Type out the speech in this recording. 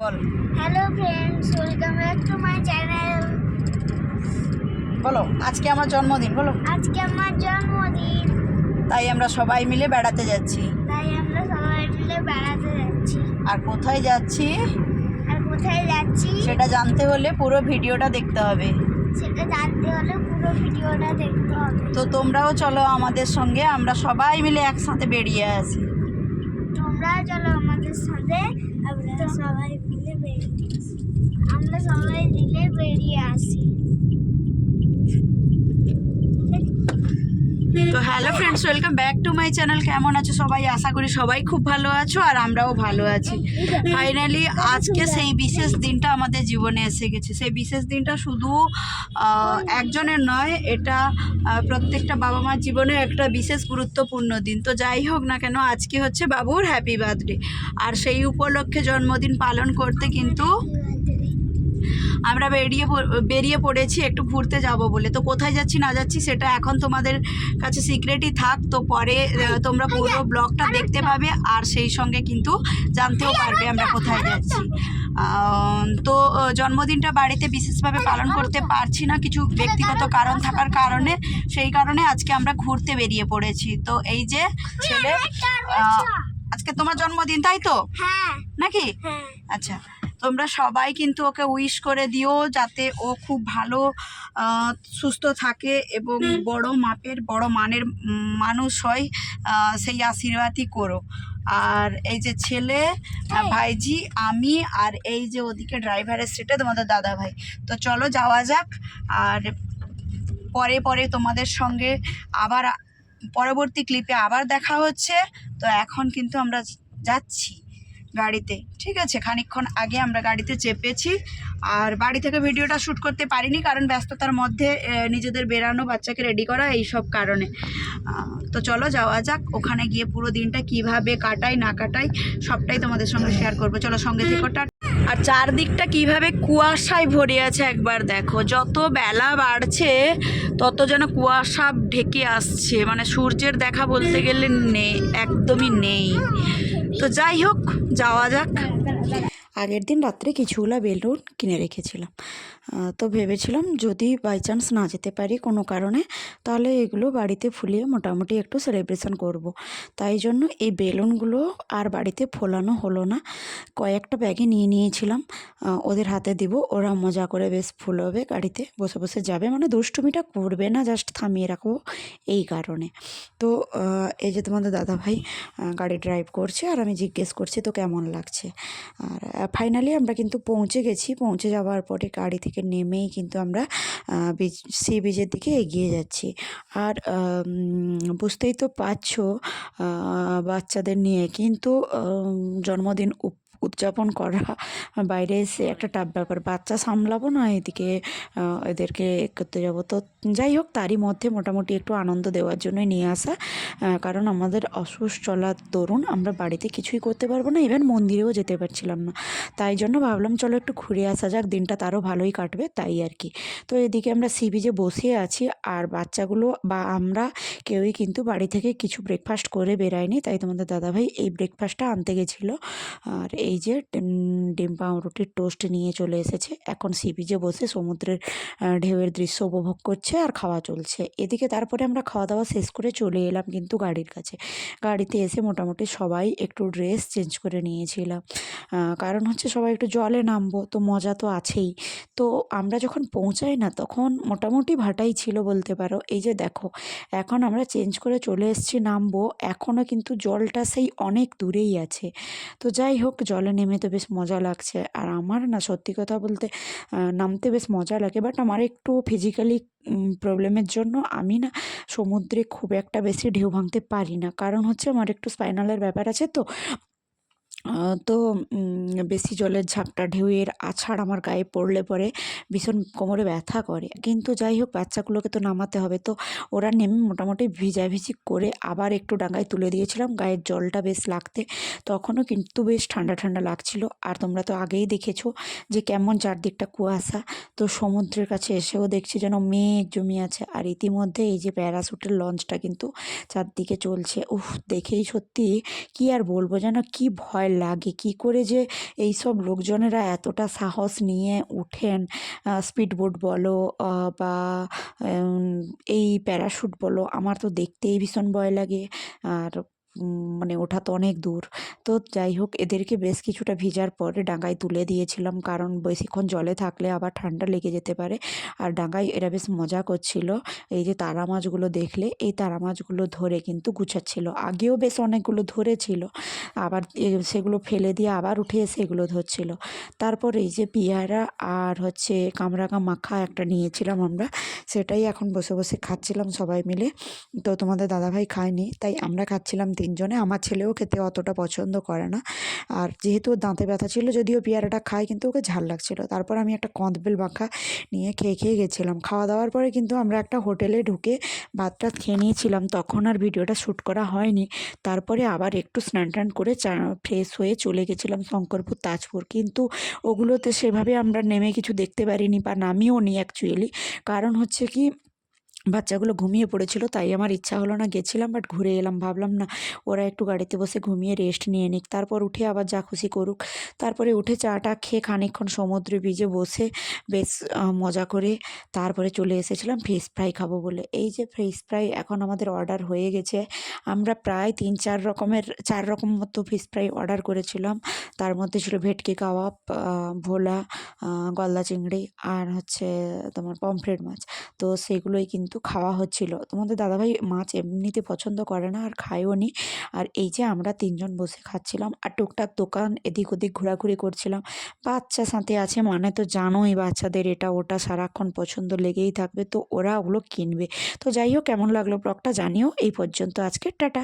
Ball. Hello friends welcome back to my channel বলো আজকে আমার জন্মদিন বলো। আজকে আমার জন্মদিন। তাই আমরা সবাই মিলে বেড়াতে যাচ্ছি। তাই আমরা সবাই মিলে বেড়াতে যাচ্ছি। আর কোথায় যাচ্ছি? আর কোথায় যাচ্ছি? সেটা জানতে হলে পুরো ভিডিওটা দেখতে হবে। সেটা জানতে হলে পুরো ভিডিওটা দেখতে হবে। তো তোমরাও চলো আমাদের সঙ্গে আমরা সবাই মিলে একসাথে বেরিয়ে আসি। তোমরা চলো আমাদের সাথে আমরা সবাই আমরা সবাই বেরিয়ে আসি। তো hello friends welcome back to my channel কেমন আছো সবাই? আশা করি সবাই খুব ভালো আছো আর আমরাও ভালো আছি। ফাইনালি আজকে সেই বিশেষ দিনটা আমাদের জীবনে এসে গেছে। সেই বিশেষ দিনটা শুধু একজনের নয়, এটা প্রত্যেকটা বাবা মার জীবনে একটা বিশেষ গুরুত্বপূর্ণ দিন। তো যাই হোক না কেন, আজকে হচ্ছে বাবুর হ্যাপি বার্থডে আর সেই উপলক্ষে জন্মদিন পালন করতে কিন্তু আমরা বেরিয়ে বেরিয়ে পড়েছি একটু ঘুরতে যাব বলে। তো কোথায় যাচ্ছি না যাচ্ছি সেটা এখন তোমাদের কাছে সিক্রেটই থাক। তো পরে তোমরা পুরো ব্লগটা দেখতে পাবে। আর সেই সঙ্গে কিন্তু জানতেও পারবে আমরা কোথায় যাচ্ছি। তো জন্মদিনটা বাড়িতে বিশেষভাবে পালন করতে পারছি না কিছু ব্যক্তিগত কারণ থাকার কারণে। সেই কারণে আজকে আমরা ঘুরতে বেরিয়ে পড়েছি। তো এই যে ছেলে আজকে তোমার জন্মদিন তাই তো? হ্যাঁ। নাকি? হ্যাঁ। আচ্ছা। তোমরা সবাই কিন্তু ওকে উইশ করে দিও যাতে ও খুব ভালো সুস্থ থাকে এবং বড় মাপের বড় মানের মানুষ হয় সেই আশীর্বাদই করো। আর এই যে ছেলে ভাইজি আমি আর এই যে ওদিকে ড্রাইভারের সিটে তোমাদের দাদা ভাই। তো চলো যাওয়া যাক আর পরে পরে তোমাদের সঙ্গে আবার পরবর্তী ক্লিপে আবার দেখা হচ্ছে। তো এখন কিন্তু আমরা যাচ্ছি। গাড়িতে। ঠিক আছে, খানিকক্ষণ আগে আমরা গাড়িতে চেপেছি। আর বাড়ি থেকে ভিডিওটা শ্যুট করতে পারিনি কারণ ব্যস্ততার মধ্যে নিজেদের বেরানো বাচ্চাকে রেডি করা এই সব কারণে তো চলো যাওয়া যাক, ওখানে গিয়ে পুরো দিনটা কীভাবে কাটাই, না কাটাই, সবটাই তোমাদের সঙ্গে শেয়ার করব। চলো সঙ্গে থেকে আর চারদিকটা কীভাবে কুয়াশায় ভরে আছে একবার দেখো। যত বেলা বাড়ছে, তত যেন কুয়াশা ঢেকে আসছে। মানে সূর্যের দেখা বলতে গেলে নেই একদমই নেই। তো যাই হোক যাওয়া যাক। আগের দিন রাত্রে কিছুগুলো বেলুন কিনে রেখেছিলাম। তো ভেবেছিলাম যদি বাই চান্স না যেতে পারি কোনো কারণে, তাহলে এগুলো বাড়িতে ফুলিয়ে মোটামুটি একটু সেলিব্রেশন করব। তাই জন্য এই বেলুনগুলো আর বাড়িতে ফোলানো হলো না। কয়েকটা ব্যাগে নিয়ে নিয়েছিলাম। ওদের হাতে দিব, ওরা মজা করে বেশ ফুলবে গাড়িতে, বসে বসে যাবে। মানে দুষ্টুমিটা করবে না জাস্ট থামিয়ে রাখব এই কারণে। তো এই যে তোমাদের দাদাভাই গাড়ি ড্রাইভ করছে আর আমি জিজ্ঞেস করছি, তো কেমন লাগছে? আর ফাইনালি আমরা কিন্তু পৌঁছে গেছি। পৌঁছে যাওয়ার পরে গাড়ি থেকে নেমেই কিন্তু আমরা বিচ সি বিচের দিকে এগিয়ে যাচ্ছি। আর বুঝতেই তো পারছ বাচ্চাদের নিয়ে কিন্তু জন্মদিন উপ উদযাপন করা বাইরে এসে একটা টাফ ব্যাপার। বাচ্চা সামলাবো না এদিকে এদেরকে করতে যাব। তো যাই হোক তারই মধ্যে মোটামুটি একটু আনন্দ দেওয়ার জন্যই নিয়ে আসা। কারণ আমাদের অসুস্থ চলার দরুন আমরা বাড়িতে কিছুই করতে পারব না ইভেন মন্দিরেও যেতে পারছিলাম না। তাই জন্য ভাবলাম চলো একটু ঘুরে আসা যাক দিনটা তারও ভালোই কাটবে তাই আর কি। তো এদিকে আমরা সি বিচে বসে আছি আর বাচ্চাগুলো বা আমরা কেউই কিন্তু বাড়ি থেকে কিছু ব্রেকফাস্ট করে বেরায়নি তাই তোমাদের দাদাভাই এই ব্রেকফাস্টটা আনতে গেছিল। আর এই যে ডিম পাউরুটির টোস্ট নিয়ে চলে এসেছে। এখন সি বিচে বসে সমুদ্রের ঢেউয়ের দৃশ্য উপভোগ করছে আর খাওয়া চলছে। এদিকে তারপরে আমরা খাওয়া দাওয়া শেষ করে চলে এলাম কিন্তু গাড়ির কাছে। গাড়িতে এসে মোটামুটি সবাই একটু ড্রেস চেঞ্জ করে নিয়েছিলাম। কারণ হচ্ছে সবাই একটু জলে নামবো, তো মজা তো আছেই। তো আমরা যখন পৌঁছাই না, তখন মোটামুটি ভাটাই ছিল বলতে পারো। এই যে দেখো, এখন আমরা চেঞ্জ করে চলে এসেছি, নামবো। এখনও কিন্তু জলটা সেই অনেক দূরেই আছে। তো যাই হোক জলে নেমে তো বেশ মজা লাগছে। আর আমার না সত্যি কথা বলতে নামতে বেশ মজা লাগে বাট আমার একটু ফিজিক্যালি প্রবলেমের জন্য আমি না সমুদ্রে খুব একটা বেশি ঢেউ ভাঙতে পারি না। কারণ হচ্ছে আমার একটু স্পাইনালের ব্যাপার আছে তো তো বেশি জলের ঝাপটা, ঢেউয়ের আছাড় আমার গায়ে পড়লে পরে ভীষণ কোমরে ব্যথা করে। কিন্তু যাই হোক, বাচ্চাগুলোকে তো নামাতে হবে। তো ওরা নেমে মোটামুটি ভিজাভিজি করে আবার একটু ডাঙায় তুলে দিয়েছিলাম। গায়ের জলটা বেশ লাগতে, তখনও কিন্তু বেশ ঠান্ডা ঠান্ডা লাগছিল। আর তোমরা তো আগেই দেখেছ যে কেমন চারদিকটা কুয়াশা। তো সমুদ্রের কাছে এসেও দেখছি যেন মেঘ জমি আছে। আর ইতিমধ্যে এই যে প্যারাশুটের লঞ্চটা কিন্তু চারদিকে চলছে। উফ, দেখেই সত্যি কি আর বলব যেন, কি ভয় ভয় লাগে। কি করে যে এই সব লোকজনেরা এতটা সাহস নিয়ে উঠেন? স্পিড বোট বলো বা এই প্যারাশুট বলো, আমার তো দেখতেই ভীষণ ভয় লাগে। আর মানে ওঠা তো অনেক দূর। তো যাই হোক, এদেরকে বেশ কিছুটা ভিজার পরে ডাঙায় তুলে দিয়েছিলাম, কারণ বেশিক্ষণ জলে থাকলে আবার ঠান্ডা লেগে যেতে পারে। আর ডাঙায় এরা বেশ মজা করছিল। এই যে তারা মাছগুলো দেখলে, এই তারা মাছগুলো ধরে কিন্তু গুছাচ্ছিল। আগেও বেশ অনেকগুলো ধরেছিল আবার সেগুলো ফেলে দিয়ে আবার উঠে এসে এগুলো ধরছিল। তারপর এই যে পিয়ারা আর হচ্ছে কামরাঙা মাখা একটা নিয়েছিলাম আমরা, সেটাই এখন বসে বসে খাচ্ছিলাম সবাই মিলে। তো তোমাদের দাদাভাই খায়নি, তাই আমরা খাচ্ছিলাম তিনজনে, আমার ছেলেও খেতে অতটা পছন্দ করে না। আর যেহেতু দাঁতে ব্যথা ছিল, যদিও পেয়ারাটা খায় কিন্তু ওকে ঝাল লাগছিল। তারপর আমি একটা কঁদবেল মাখা নিয়ে খেয়ে খেয়ে গেছিলাম। খাওয়া দাওয়ার পরে কিন্তু আমরা একটা হোটেলে ঢুকে ভাত টাত খেয়ে নিয়েছিলাম। তখন আর ভিডিওটা শ্যুট করা হয়নি। তারপরে আবার একটু স্নান টান করে চা, ফ্রেশ হয়ে চলে গেছিলাম শঙ্করপুর, তাজপুর। কিন্তু ওগুলোতে সেভাবে আমরা নেমে কিছু দেখতে পারিনি বা নামিও নি অ্যাকচুয়ালি কারণ হচ্ছে কি বাচ্চাগুলো ঘুমিয়ে পড়েছিল, তাই আমার ইচ্ছা হলো না গেছিলাম বাট ঘুরে এলাম, ভাবলাম না, ওরা একটু গাড়িতে বসে ঘুমিয়ে রেস্ট নিয়ে নিক। তারপর উঠে আবার যা খুশি করুক। তারপরে উঠে চাটা খেয়ে খানিকক্ষণ সমুদ্রে বীজে বসে বেশ মজা করে তারপরে চলে এসেছিলাম ফিশ ফ্রাই খাব বলে। এই যে ফিশ ফ্রাই এখন আমাদের অর্ডার হয়ে গেছে। আমরা প্রায় তিন, চার রকমের, চার রকম মতো ফিশ ফ্রাই অর্ডার করেছিলাম। তার মধ্যে ছিল ভেটকি কাবাব ভোলা গলদা চিংড়ি আর হচ্ছে তোমার পমফ্রেট মাছ। তো সেগুলোই কিন্তু খাওয়া হচ্ছিল। তোমাদের দাদাভাই মাছ এমনিতে পছন্দ করে না আর খায়ও নি। আর এই যে আমরা তিনজন বসে খাচ্ছিলাম আর টুকটাক দোকান এদিক ওদিক ঘোরাঘুরি করছিলাম। বাচ্চা সাথে আছে মানে তো জানোই বাচ্চাদের এটা ওটা সারাক্ষণ পছন্দ লেগেই থাকবে। তো ওরা ওগুলো কিনবে। তো যাই হোক, কেমন লাগল ব্লগটা জানিও। এই পর্যন্ত আজকে, টাটা।